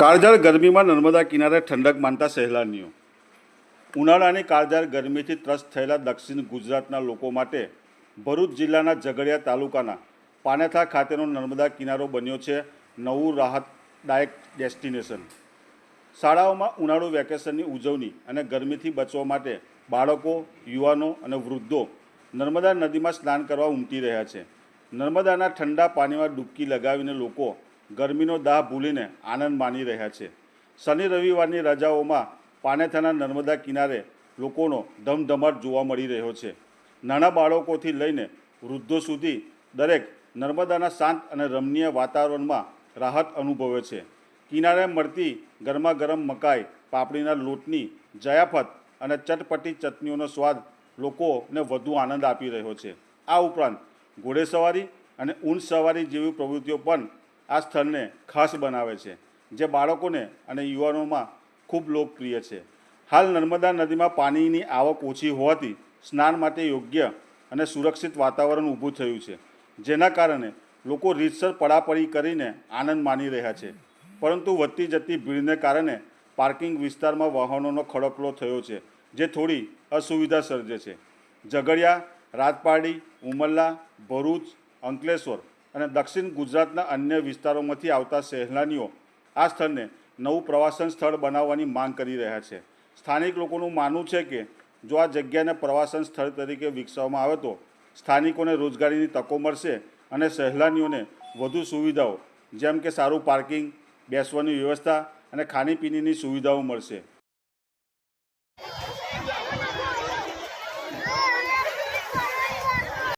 કાળઝાળ ગરમીમાં નર્મદા કિનારે ઠંડક માનતા સહેલાનીઓ. ઉનાળાની કાળઝાળ ગરમીથી ત્રસ્ત થયેલા દક્ષિણ ગુજરાતના લોકો માટે ભરૂચ જિલ્લાના ઝઘડિયા તાલુકાના પાનેથા ખાતેનો નર્મદા કિનારો બન્યો છે નવું રાહતદાયક ડેસ્ટિનેશન. શાળાઓમાં ઉનાળુ વેકેશનની ઉજવણી અને ગરમીથી બચવા માટે બાળકો, યુવાનો અને વૃદ્ધો નર્મદા નદીમાં સ્નાન કરવા ઉમટી રહ્યા છે. નર્મદાના ઠંડા પાણીમાં ડૂબકી લગાવીને લોકો ગરમીનો દાહ ભૂલીને આનંદ માણી રહ્યા છે. શનિ રવિવારની રજાઓમાં પાનેથાના નર્મદા કિનારે લોકોનો ધમધમાટ જોવા મળી રહ્યો છે. નાના બાળકોથી લઈને વૃદ્ધો સુધી દરેક નર્મદાના શાંત અને રમણીય વાતાવરણમાં રાહત અનુભવે છે. કિનારે મળતી ગરમા ગરમ મકાઈ, પાપડીના લોટની જયાફત અને ચટપટી ચટણીઓનો સ્વાદ લોકોને વધુ આનંદ આપી રહ્યો છે. આ ઉપરાંત ઘોડેસવારી અને ઊંટ સવારી જેવી પ્રવૃત્તિઓ પણ આ સ્થળને ખાસ બનાવે છે, જે બાળકોને અને યુવાનોમાં ખૂબ લોકપ્રિય છે. હાલ નર્મદા નદીમાં પાણીની આવક ઓછી હોવાથી સ્નાન માટે યોગ્ય અને સુરક્ષિત વાતાવરણ ઊભું થયું છે, જેના કારણે લોકો રીતસર પડાપડી કરીને આનંદ માણી રહ્યા છે. પરંતુ વધતી જતી ભીડને કારણે પાર્કિંગ વિસ્તારમાં વાહનોનો ખડકલો થયો છે, જે થોડી અસુવિધા સર્જે છે. ઝઘડિયા રાજપારડી ઉમરલા ભરૂચ, અંકલેશ્વર અને દક્ષિણ ગુજરાતના અન્ય વિસ્તારોમાંથી આવતા સહેલાનીઓ આ સ્થળને નવું પ્રવાસન સ્થળ બનાવવાની માંગ કરી રહ્યા છે. સ્થાનિક લોકોનું માનવું છે કે જો આ જગ્યાને પ્રવાસન સ્થળ તરીકે વિકસાવવામાં આવે તો સ્થાનિકોને રોજગારીની તકો મળશે અને સહેલાનીઓને વધુ સુવિધાઓ, જેમ કે સારું પાર્કિંગ, બેસવાની વ્યવસ્થા અને ખાણીપીણીની સુવિધાઓ મળશે.